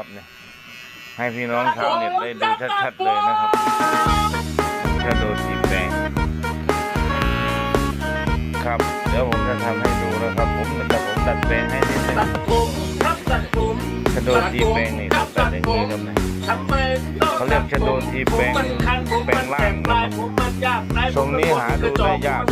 ครับเนี่ยให้พี่น้องชาวเน็ตได้ดูชัดๆเลยนะครับจะโดนสีแปลงครับเดี๋ยวผมจะทำให้ดูนะครับ ผมแต่ผมตัดแปลงให้นิดนึงตัดผมครับตัดผมชะโดนทีแปลงนี่ตัดอย่างนี้ครับเนี่ยทำไมต้องเขาเรียกชะโดนทีแปลงแปลงร่างนแตรทรงนี้หาดูได้ยาก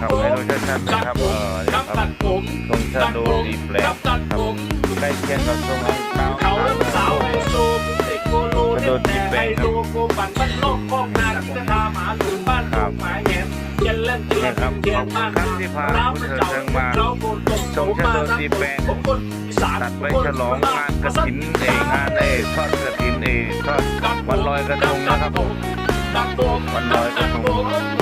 ครับให้ดูชัดๆนะครับเออนี่ครับตัดผมทรงชะโดนทีแปลงครับ ใกล้เคียงกับทรงอังเปาเขาเริ่มสาวไฮโซผมเด็กโกโลกระโดดทีแปลงครับไฮโซโกบันบ้านนอกคอกนาที่จะทาหมาหรือบ้านครับหมาแหนเย็นเล่นจะนี่เล่นครับเทียนมากขอบคุณครับที่พาคุณเถิดเทิงมาเราโกนตกทรงชะโดนทีแปลงผมคนตัดไว้ฉลองงานกระถินเองงานเอทอดกระถินเอทอดวันลอยกระทงนะครับผมวันลอยกระทง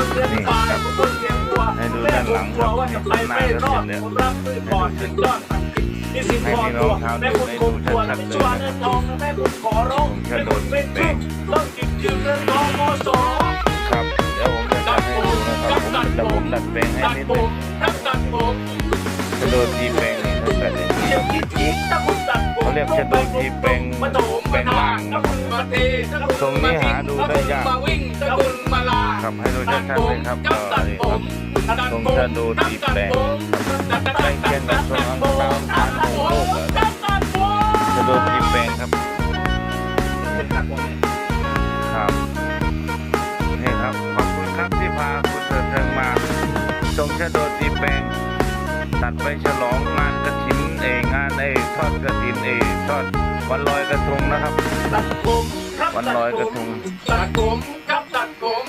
คนเลี้ยงควายผมคนเลี้ยงวัวให้ดูด้านหลังครับว่าจะไปไม่รอดผมรับด้วยก่อนถึงยอดนี่สิพอตัวแม่คุณคงตัวและชวนเงินทองแม่คุณขอร้องแม่คุณเป็นทุกต้องกินยืมเงินทองมสองครับเดี๋ยวผมจะให้ดูนะครับผมแต่ผมดัดแปลงให้นิดนึงตัดตัดผมชะโดนทีแปลงนี่ตัดอย่างนี้เรียกคิดคิดถ้าคุณตัดผมเขาเรียกชะโดนทีแปลง แปลงร่างนี้หาดูได้ยากมาวิ่งถ้าคุณมาลาครับให้ดูชัดๆเลยครับเออนี่ครับทรงชะดนทีแปลงครับใกล้เคียงกับทรงอังเปาทางโลกอะครับชะดนทีแปลงครับครับนี่ครับขอบคุณครับที่พาคุณเถิดเทิงมาทรงชะโดดตีแปลงตัดไปฉลองงานกระถินเองงานเอทอดกระถินเอทอด วันลอยกระทงนะครับ ตัดผมครับวันลอยกระทงตัดผมครับตัดผม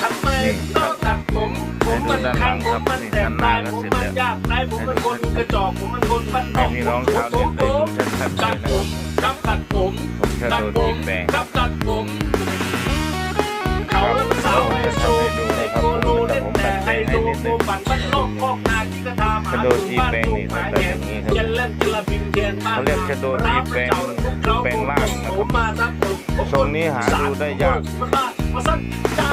ทำไมต้องตัดผมผมมันคันผมมันแตกปลายผมมันยากไรผมเป็นคนกระจอกผมเป็นคนบ้านนให้อกพี่น้องชาวเน็ตได้ดูชัดๆเลตัยดนะผมครับตัดผมผมชะตัดโดดผตีมแปลงครับตัดผม เขาเริ่มสาวไฮโซผ นบ้านนอกคอกนาที่กระทาหมาหรือบ้านลูกหมาแหนเย็นเล่นจะละบินเทียนมากเขาเรียกชะโดดตีแปลงแปลงร่างนะครับมมาครับผมทรงนี้หาดูได้ยากมันมามาสั้น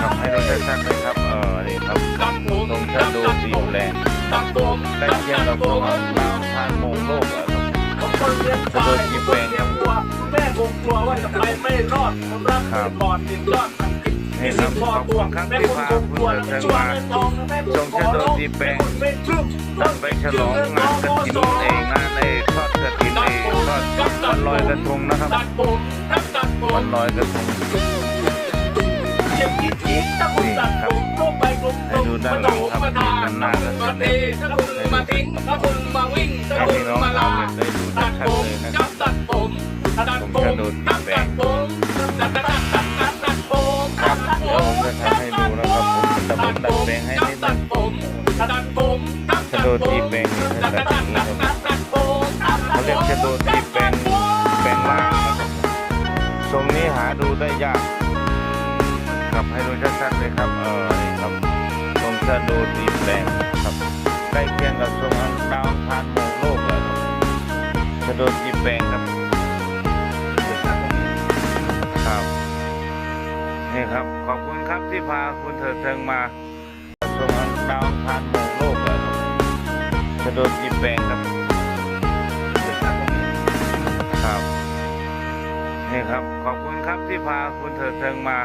ครับให้ดูชัดๆเลยครับเออนี่ครับตัดผมทรงชะโดดตีแปลงตัดผมใกล้เคียงกับทรงอังเปาทานมงโลกอะครับผมคนเลี้ยงควายผมคนเลี้ยงวัวแม่คงกลัวว่าจะไปไม่รอดผมรับไปก่อนถึงยอด พันกินมีสิบพอตัวแม่คุณคงกลัวและชวนเงินทองแม่คุณขอร้องแม่คุณเป็นทุกตัดไปฉลองงานกระถินเองงานเอทอดกระถินเองทอดวันลอยกระทงนะครับตัดผมครับตัดผมวันลอยกระทงเจ็บคิดคิดถ้าคุณตัดผมลงไปกลมตรงมาโถมมาทานถ้าคุณมาเทถ้ ตัดแปลงให้นิดนึงตัดผมครับชะโดดตีแปลงนี่ถ้าตัดงนี้ครับผมเขาเรียกชะโดดตีแปลงแปลงร่างนะครับทรงนี้หาดูได้ยากครับให้ดูชัดๆเลยครับเออนี่ครับทรงชะโดดตีแปลงครับใกล้เคียงกับทรงอังดาวอังคานมงโลกเลยครับชะโดดตีแปลงครับ นี่ครับ ขอบคุณครับที่พาคุณเถิดเทิงมาชมดาวอังคารมองโลกแลยครับจะโดนจีบแบงครับครับนี่ครับ ขอบคุณครับที่พาคุณเถิดเทิงมา